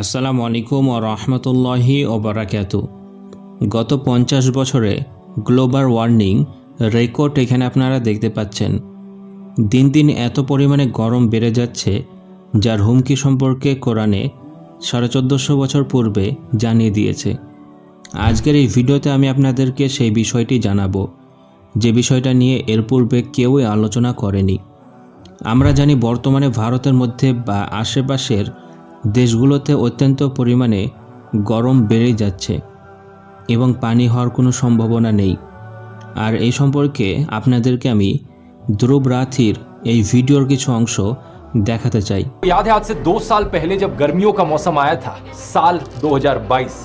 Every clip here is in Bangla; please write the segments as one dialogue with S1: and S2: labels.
S1: আসসালামু আলাইকুম ও রহমতুল্লাহি ওবরাকাত গত পঞ্চাশ বছরে গ্লোবাল ওয়ার্মিং রেকর্ড এখানে আপনারা দেখতে পাচ্ছেন। দিন দিন এত পরিমাণে গরম বেড়ে যাচ্ছে, যার হুমকি সম্পর্কে কোরআনে সাড়ে চোদ্দোশো বছর পূর্বে জানিয়ে দিয়েছে। আজকের এই ভিডিওতে আমি আপনাদেরকে সেই বিষয়টি জানাব। যে বিষয়টা নিয়ে এর পূর্বে কেউই আলোচনা করেনি। আমরা জানি বর্তমানে ভারতের মধ্যে বা আশেপাশের দেশগুলোতে অত্যন্ত পরিমাণে গরম বেড়েই যাচ্ছে এবং পানি হওয়ার কোনো সম্ভাবনা নেই আর এই সম্পর্কে আপনাদেরকে আমি ধ্রুব রাথির এই ভিডিওর কিছু অংশ দেখাতে চাই
S2: याद है आज से दो साल पहले जब गर्मियों का मौसम आया था साल 2022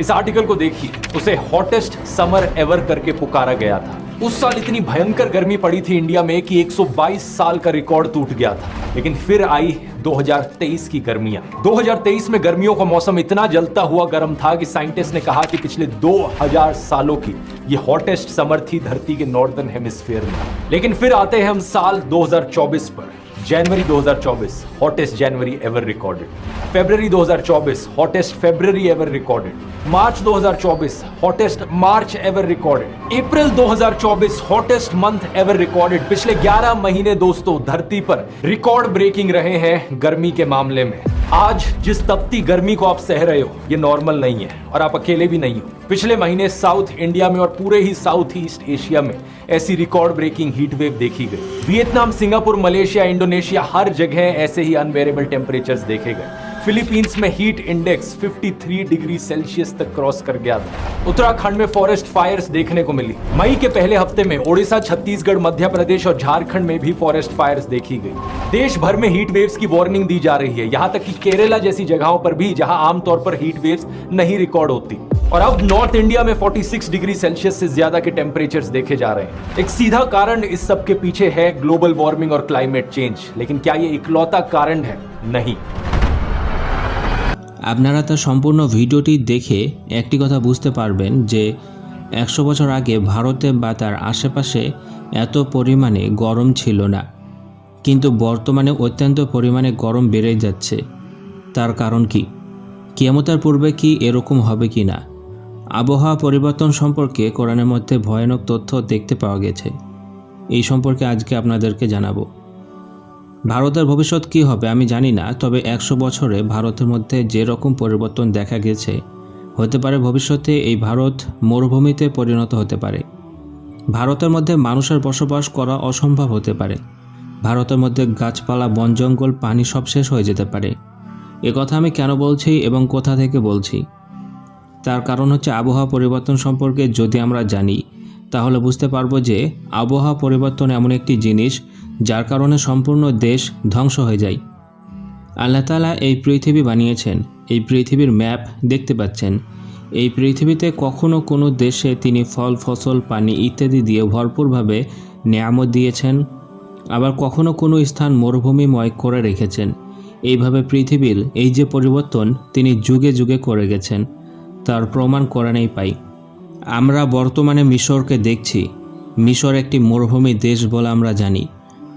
S2: इस आर्टिकल को देखिए उसे हॉटेस्ट समर एवर करके पुकारा गया था उस साल इतनी भयंकर गर्मी पड़ी थी इंडिया में कि 122 साल का रिकॉर्ड टूट गया था। लेकिन फिर आई 2023 की गर्मियाँ। 2023 में गर्मियों का मौसम इतना जलता हुआ गर्म था कि साइंटिस्ट ने कहा कि पिछले 2000 सालों की ये हॉटेस्ट समर थी धरती के नॉर्दर्न हेमिस्फीयर में। लेकिन फिर आते हैं हम साल 2024 पर। January 2024 hottest January ever recorded February 2024 hottest February ever recorded March 2024 hottest March ever recorded April 2024 hottest month ever recorded पिछले 11 महीने दोस्तों, धरती पर रिकॉर्ड ब्रेकिंग रहे हैं गर्मी के मामले में। आज जिस तपती गर्मी को आप सह रहे हो, ये नॉर्मल नहीं है और आप अकेले भी नहीं हो। पिछले महीने साउथ इंडिया में और पूरे ही साउथ ईस्ट एशिया में ऐसी रिकॉर्ड ब्रेकिंग हीट वेव देखी गई। वियतनाम सिंगापुर मलेशिया इंडोनेशिया हर जगह ऐसे ही अनबेरेबल टेम्परेचर देखे गए। फिलीपींस में हीट इंडेक्स 53 डिग्री सेल्सियस तक क्रॉस कर गया था। उत्तराखंड में फॉरेस्ट फायर्स देखने को मिली। मई के पहले हफ़्ते में ओडिशा, छत्तीसगढ़, मध्य प्रदेश और झारखंड में भी फॉरेस्ट फायर्स देखी गई। देश भर में हीट वेव्स की वार्निंग दी जा रही है। यहाँ तक कि केरला जैसी जगहों पर भी, जहाँ आमतौर पर हीट वेव्स नहीं रिकॉर्ड होती। और अब नॉर्थ इंडिया में 46 डिग्री सेल्सियस से ज़्यादा के टेम्परेचर्स देखे जा रहे हैं। एक सीधा कारण इस सब के पीछे है ग्लोबल वार्मिंग और क्लाइमेट चेंज लेकिन क्या ये इकलौता कारण है? नहीं।
S1: আপনারা তার সম্পূর্ণ ভিডিওটি দেখে একটি কথা বুঝতে পারবেন যে একশো বছর আগে ভারতে বা তার আশেপাশে এত পরিমাণে গরম ছিল না। কিন্তু বর্তমানে অত্যন্ত পরিমাণে গরম বেড়ে যাচ্ছে। তার কারণ কি? কেমতার পূর্বে কি এরকম হবে কি না? আবহাওয়া পরিবর্তন সম্পর্কে কোরআনের মধ্যে ভয়ানক তথ্য দেখতে পাওয়া গেছে। এই সম্পর্কে আজকে আপনাদেরকে জানাব। ভারতের ভবিষ্যৎ কী হবে আমি জানি না, তবে একশো বছরে ভারতের মধ্যে যে রকম পরিবর্তন দেখা গেছে, হতে পারে ভবিষ্যতে এই ভারত মরুভূমিতে পরিণত হতে পারে। ভারতের মধ্যে মানুষের বসবাস করা অসম্ভব হতে পারে। ভারতের মধ্যে গাছপালা, বন, জঙ্গল, পানি সব শেষ হয়ে যেতে পারে। এ কথা আমি কেন বলছি এবং কোথা থেকে বলছি? তার কারণ হচ্ছে আবহাওয়া পরিবর্তন সম্পর্কে যদি আমরা জানি, তাহলে বুঝতে পারব যে আবহাওয়া পরিবর্তন এমন একটি জিনিস যার কারণে সম্পূর্ণ দেশ ধ্বংস হয়ে যায়। আল্লাহ তালা এই পৃথিবী বানিয়েছেন, এই পৃথিবীর ম্যাপ দেখতে পাচ্ছেন। এই পৃথিবীতে কখনো কোনো দেশে তিনি ফল, ফসল, পানি ইত্যাদি দিয়ে ভরপুরভাবে নিয়ামত দিয়েছেন, আবার কখনো কোনো স্থান মরুভূমিময় করে রেখেছেন। এইভাবে পৃথিবীর এই যে পরিবর্তন তিনি যুগে যুগে করে গেছেন, তার প্রমাণ কোরআনেই পাই। আমরা বর্তমানে মিশরকে দেখছি। মিশর একটি মরুভূমি দেশ বলে আমরা জানি।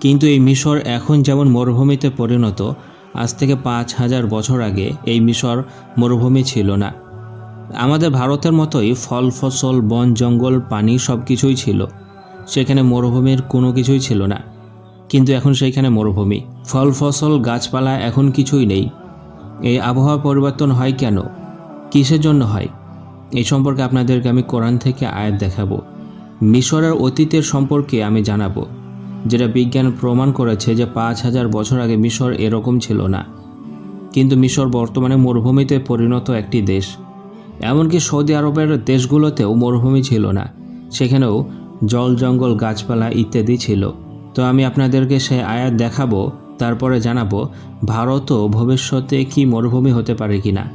S1: কিন্তু এই মিশর এখন যেমন মরুভূমিতে পরিণত, আজ থেকে পাঁচ হাজার বছর আগে এই মিশর মরুভূমি ছিল না। আমাদের ভারতের মতোই ফল, ফসল, বন, জঙ্গল, পানি সব কিছুই ছিল। সেখানে মরুভূমির কোনো কিছুই ছিল না। কিন্তু এখন সেইখানে মরুভূমি। ফল, ফসল, গাছপালা এখন কিছুই নেই। এই আবহাওয়া পরিবর্তন হয় কেন? কিসের জন্য হয়? এই সম্পর্কে আপনাদেরকে আমি কোরআন থেকে আয়াত দেখাবো। মিশরের অতীতের সম্পর্কে আমি জানাব। যেটা বিজ্ঞান প্রমাণ করেছে যে পাঁচ হাজার বছর আগে মিশর এরকম ছিল না। কিন্তু মিশর বর্তমানে মরুভূমিতে পরিণত একটি দেশ। এমনকি সৌদি আরবের দেশগুলোতেও মরুভূমি ছিল না। সেখানেও জল, জঙ্গল, গাছপালা ইত্যাদি ছিল। তো আমি আপনাদেরকে সেই আয়াত দেখাবো, তারপরে জানাব ভারতও ভবিষ্যতে কি মরুভূমি হতে পারে কি না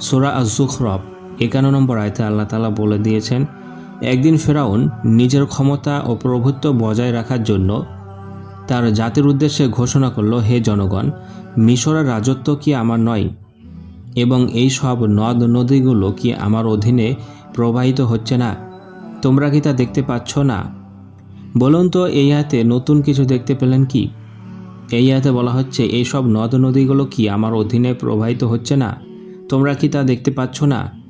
S1: সোরা আজুখরব একান্ন নম্বর আয়তে আল্লাহ তালা বলে দিয়েছেন একদিন ফেরাউন নিজের ক্ষমতা ও প্রভুত্ব বজায় রাখার জন্য তার জাতির উদ্দেশ্যে ঘোষণা করল, হে জনগণ, মিশরের রাজত্ব কি আমার নয়? এবং এই সব নদ নদীগুলো কি আমার অধীনে প্রবাহিত হচ্ছে না? তোমরা কি তা দেখতে পাচ্ছ না? বলুন তো, এই হাতে নতুন কিছু দেখতে পেলেন কি? এই আয়াতে বলা হচ্ছে, এই সব নদ নদীগুলো কি আমার অধীনে প্রবাহিত হচ্ছে না? তোমরা কি তা দেখতে পাচ্ছ না?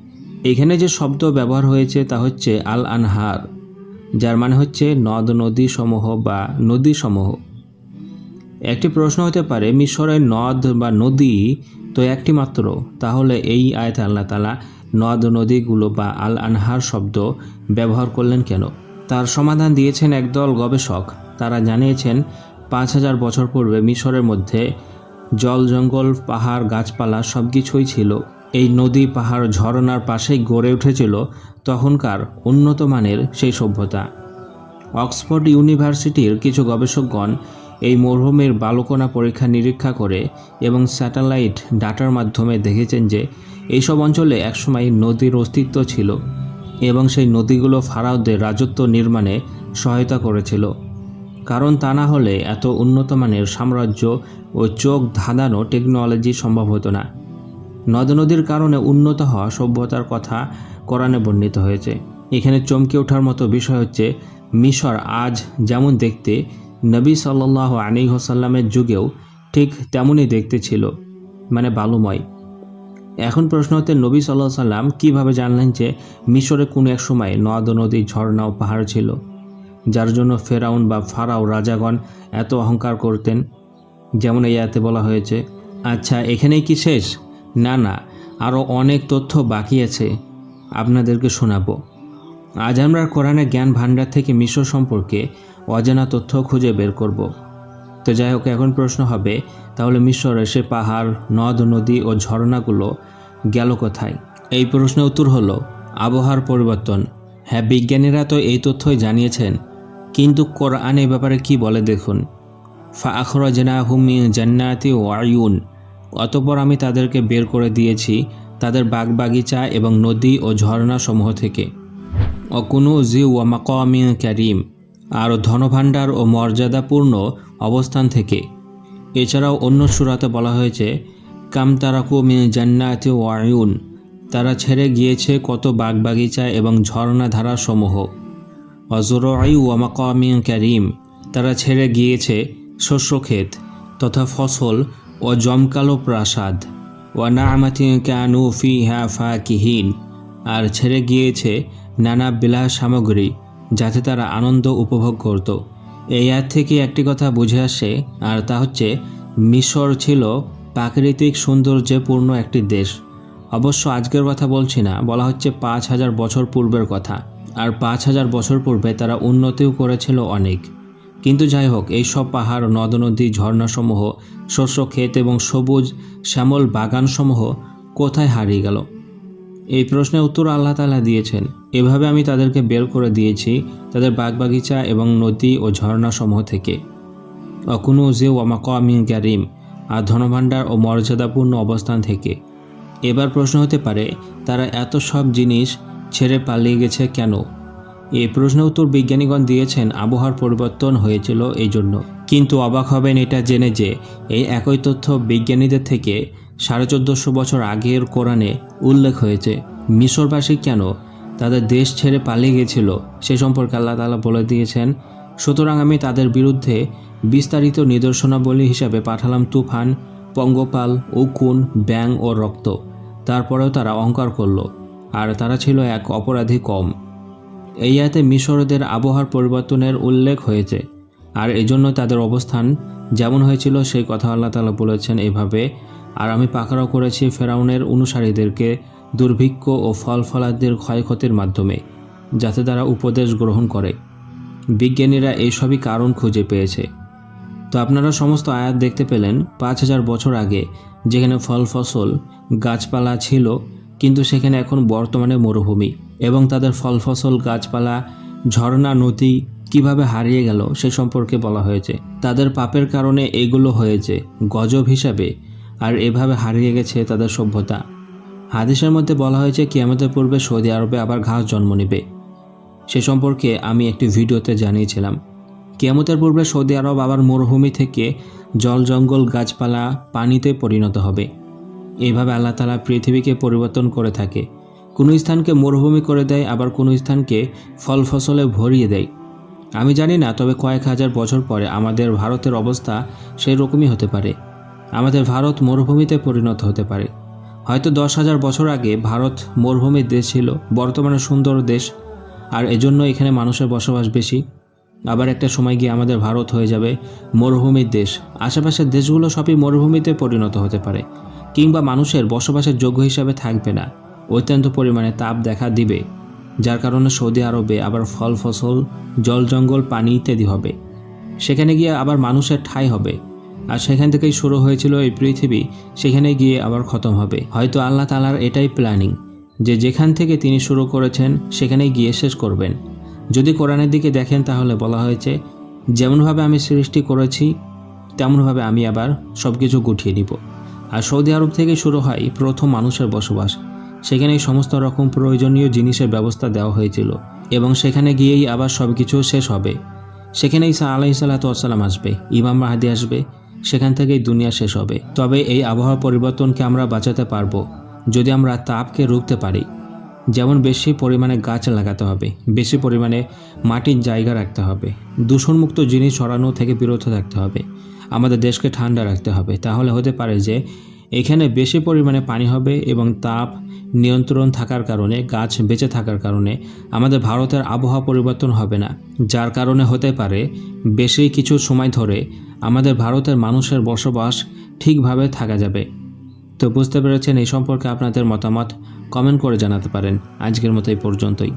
S1: এখানে যে শব্দ ব্যবহার হয়েছে তা হচ্ছে আল আনহার যার মানে হচ্ছে নদ নদী সমূহ বা নদী সমূহ একটি প্রশ্ন হতে পারে, মিশরের নদ বা নদী তো একটি মাত্র, তাহলে এই আয়তে আল্লাহ তালা নদ নদীগুলো বা আল আনহার শব্দ ব্যবহার করলেন কেন? তার সমাধান দিয়েছেন একদল গবেষক। তারা জানিয়েছেন, পাঁচ হাজার বছর পূর্বে মিশরের মধ্যে জল, জঙ্গল, পাহাড়, গাছপালা সব কিছুই ছিল। এই নদী পাহাড় ঝরনার পাশেই গড়ে উঠেছিল তখনকার উন্নত মানের সেই সভ্যতা। অক্সফোর্ড ইউনিভার্সিটির কিছু গবেষকগণ এই মরুভূমির বালুকণা পরীক্ষা নিরীক্ষা করে এবং স্যাটেলাইট ডাটার মাধ্যমে দেখেছেন যে এইসব অঞ্চলে একসময় নদীর অস্তিত্ব ছিল এবং সেই নদীগুলো ফারাওদের রাজত্ব নির্মাণে সহায়তা করেছিল। কারণ তা না হলে এত উন্নত মানের সাম্রাজ্য ও চোখ ধাঁধানো টেকনোলজি সম্ভব হতো না। নদ নদীর কারণে উন্নত হওয়া সভ্যতার কথা কোরআনে বর্ণিত হয়েছে। এখানে চমকে ওঠার মতো বিষয় হচ্ছে, মিশর আজ যেমন দেখতে নবী সাল্লাহ আলী হোসাল্লামের যুগেও ঠিক তেমনই দেখতে ছিল মানে বালুময়। এখন প্রশ্ন হতে নবী সাল্লাহ সাল্লাম কীভাবে জানলেন যে মিশরে কোনো এক সময় নদ নদী ঝর্ণা ও পাহাড় ছিল, যার জন্য ফেরাউন বা ফারাও রাজাগণ এত অহংকার করতেন? যেমন এই আয়াতে বলা হয়েছে আচ্ছা এখানেই কি শেষ? না না আরও অনেক তথ্য বাকি আছে, আপনাদেরকে শোনাবো। আজ আমরা কোরআনের জ্ঞান ভাণ্ডার থেকে মিশর সম্পর্কে অজানা তথ্য খুঁজে বের করব। তো যাই হোক, এখন প্রশ্ন হবে, তাহলে মিশরের সে পাহাড়, নদ, নদী ও ঝর্ণাগুলো গেল কোথায়? এই প্রশ্নের উত্তর হলো, আবহাওয়ার পরিবর্তন। হ্যাঁ বিজ্ঞানীরা তো এই তথ্যই জানিয়েছেন, কিন্তু কোরআন এই ব্যাপারে কি বলে দেখুন? ফা আখরজনা হুমি জান্নাতি ও আয়ুন অতপর আমি তাদেরকে বের করে দিয়েছি তাদের বাগবাগিচা এবং নদী ও ঝর্ণা সমূহ থেকে। অকুনু জি ওয়া ক্যারিম আর ধনভাণ্ডার ও মর্যাদাপূর্ণ অবস্থান থেকে। এছাড়াও অন্য সুরাতে বলা হয়েছে কামতারাকু মি জান্নাতি ওয়ায়ুন তারা ছেড়ে গিয়েছে কত বাগবাগিচা এবং ঝর্ণাধারা সমূহ অজরাই ওয়া মাকামি ক্যারিম তারা ছেড়ে গিয়েছে শস্যক্ষেত তথা ফসল ও জমকালো প্রাসাদ। ওয়া নামাতি কানু ফি হ্যা ফাকিহীন। আর ছেড়ে গিয়েছে নানা বিলাস সামগ্রী, যাতে তারা আনন্দ উপভোগ করত। এই আর থেকে একটি কথা বুঝে আসে, আর তা হচ্ছে, মিশর ছিল প্রাকৃতিক সৌন্দর্যে পূর্ণ একটি দেশ। অবশ্য আজকের কথা বলছি না, বলা হচ্ছে পাঁচ হাজার বছর পূর্বের কথা। আর পাঁচ হাজার বছর পূর্বে তারা উন্নতিও করেছিল অনেক। কিন্তু যাই হোক এই সব পাহাড় নদ নদী ঝর্ণাসমূহ, শস্য, ক্ষেত এবং সবুজ, শ্যামল বাগানসমূহ কোথায় হারিয়ে গেল? এই প্রশ্নের উত্তর আল্লাহ তালা দিয়েছেন। এভাবে আমি তাদেরকে বের করে দিয়েছি তাদের বাগবাগিচা এবং নদী ও ঝর্ণাসমূহ থেকে। অকুনু জে ওয়ামাকামিন গ্যারিম আর ধনভাণ্ডার ও মর্যাদাপূর্ণ অবস্থান থেকে। এবার প্রশ্ন হতে পারে, তারা এত সব জিনিস ছেড়ে পালিয়ে গেছে কেন? এই প্রশ্নের উত্তর বিজ্ঞানীগণ দিয়েছেন, আবহাওয়ার পরিবর্তন হয়েছিল এই জন্য কিন্তু অবাক হবেন এটা জেনে যে, এই একই তথ্য বিজ্ঞানীদের থেকে সাড়ে চোদ্দোশো বছর আগের কোরআনে উল্লেখ হয়েছে। মিশরবাসী কেন তাদের দেশ ছেড়ে পালিয়ে গেছিল সে সম্পর্কে আল্লাহ তালা বলে দিয়েছেন, সুতরাং আমি তাদের বিরুদ্ধে বিস্তারিত নিদর্শনাবলী হিসাবে পাঠালাম তুফান, পঙ্গপাল, উকুন ব্যাং ও রক্ত। তারপরেও তারা অহংকার করল। আর তারা ছিল এক অপরাধী কম। এই আয়াতে মিশরদের আবহাওয়ার পরিবর্তনের উল্লেখ হয়েছে। আর এজন্য তাদের অবস্থান যেমন হয়েছিল, সেই কথা আল্লাহ তালা বলেছেন এভাবে। আর আমি পাকড়াও করেছি ফেরাউনের অনুসারীদেরকে দুর্ভিক্ষ ও ফল ফলাদের ক্ষয়ক্ষতির মাধ্যমে, যাতে তারা উপদেশ গ্রহণ করে। বিজ্ঞানীরা এইসবই কারণ খুঁজে পেয়েছে। তো আপনারা সমস্ত আয়াত দেখতে পেলেন, পাঁচ হাজার বছর আগে যেখানে ফল ফসল গাছপালা ছিল, কিন্তু সেখানে এখন বর্তমানে মরুভূমি। এবং তাদের ফল ফসল গাছপালা, ঝর্ণা, নদী কীভাবে হারিয়ে গেল সে সম্পর্কে বলা হয়েছে। তাদের পাপের কারণে এগুলো হয়েছে গজব হিসাবে, আর এভাবে হারিয়ে গেছে তাদের সভ্যতা। হাদিসের মধ্যে বলা হয়েছে, কিয়ামতের পূর্বে সৌদি আরবে আবার ঘাস জন্ম নেবে। সে সম্পর্কে আমি একটি ভিডিওতে জানিয়েছিলাম। কিয়ামতের পূর্বে সৌদি আরব আবার মরুভূমি থেকে জল, জঙ্গল, গাছপালা পানিতে পরিণত হবে। এভাবে আল্লাহ তালা পৃথিবীকে পরিবর্তন করে থাকে। কোনো স্থানকে মরুভূমি করে দেয়, আবার কোনো স্থানকে ফল ফসলে ভরিয়ে দেয়। আমি জানি না, তবে কয়েক হাজার বছর পরে আমাদের ভারতের অবস্থা সেই রকমই হতে পারে। আমাদের ভারত মরুভূমিতে পরিণত হতে পারে। হয়তো দশ হাজার বছর আগে ভারত মরুভূমির দেশ ছিল, বর্তমানে সুন্দর দেশ, আর এজন্য এখানে মানুষের বসবাস বেশি। আবার একটা সময় গিয়ে আমাদের ভারত হয়ে যাবে মরুভূমির দেশ। আশেপাশের দেশগুলো সবই মরুভূমিতে পরিণত হতে পারে, কিংবা মানুষের বসবাসের যোগ্য হিসাবে থাকবে না। অত্যন্ত পরিমাণে তাপ দেখা দিবে, যার কারণে সৌদি আরবে আবার ফল, ফসল, জল, জঙ্গল, পানি ইত্যাদি হবে। সেখানে গিয়ে আবার মানুষের ঠাঁই হবে। আর সেখান থেকেই শুরু হয়েছিল এই পৃথিবী, সেখানে গিয়ে আবার খতম হবে। হয়তো আল্লাহ তালার এটাই প্ল্যানিং, যে যেখান থেকে তিনি শুরু করেছেন, সেখানেই গিয়ে শেষ করবেন। যদি কোরআনের দিকে দেখেন, তাহলে বলা হয়েছে, যেমনভাবে আমি সৃষ্টি করেছি, তেমনভাবে আমি আবার সব কিছু গুটিয়ে নিব। আর সৌদি আরব থেকে শুরু হয় প্রথম মানুষের বসবাস। সেখানেই সমস্ত রকম প্রয়োজনীয় জিনিসের ব্যবস্থা দেওয়া হয়েছিল এবং সেখানে গিয়েই আবার সব কিছু শেষ হবে। সেখানে ঈসা আলাহি সাল্লাতাম আসবে, ইমাম মাহাদি আসবে, সেখান থেকেই দুনিয়া শেষ হবে। তবে এই আবহাওয়া পরিবর্তনকে আমরা বাঁচাতে পারব যদি আমরা তাপকে রুখতে পারি। যেমন বেশি পরিমাণে গাছ লাগাতে হবে, বেশি পরিমাণে মাটির জায়গা রাখতে হবে, দূষণমুক্ত জিনিস ছড়ানো থেকে বিরত থাকতে হবে, আমাদের দেশকে ঠান্ডা রাখতে হবে। তাহলে হতে পারে যে এখানে বেশি পরিমাণে পানি হবে এবং তাপ নিয়ন্ত্রণ থাকার কারণে, গাছ বেঁচে থাকার কারণে আমাদের ভারতের আবহাওয়া পরিবর্তন হবে না। যার কারণে হতে পারে বেশি কিছু সময় ধরে আমাদের ভারতের মানুষের বসবাস ঠিকভাবে থাকা যাবে। তো বুঝতে পেরেছেন এই সম্পর্কে আপনাদের মতামত, কমেন্ট করে জানাতে পারেন। আজকের মতো এই পর্যন্তই।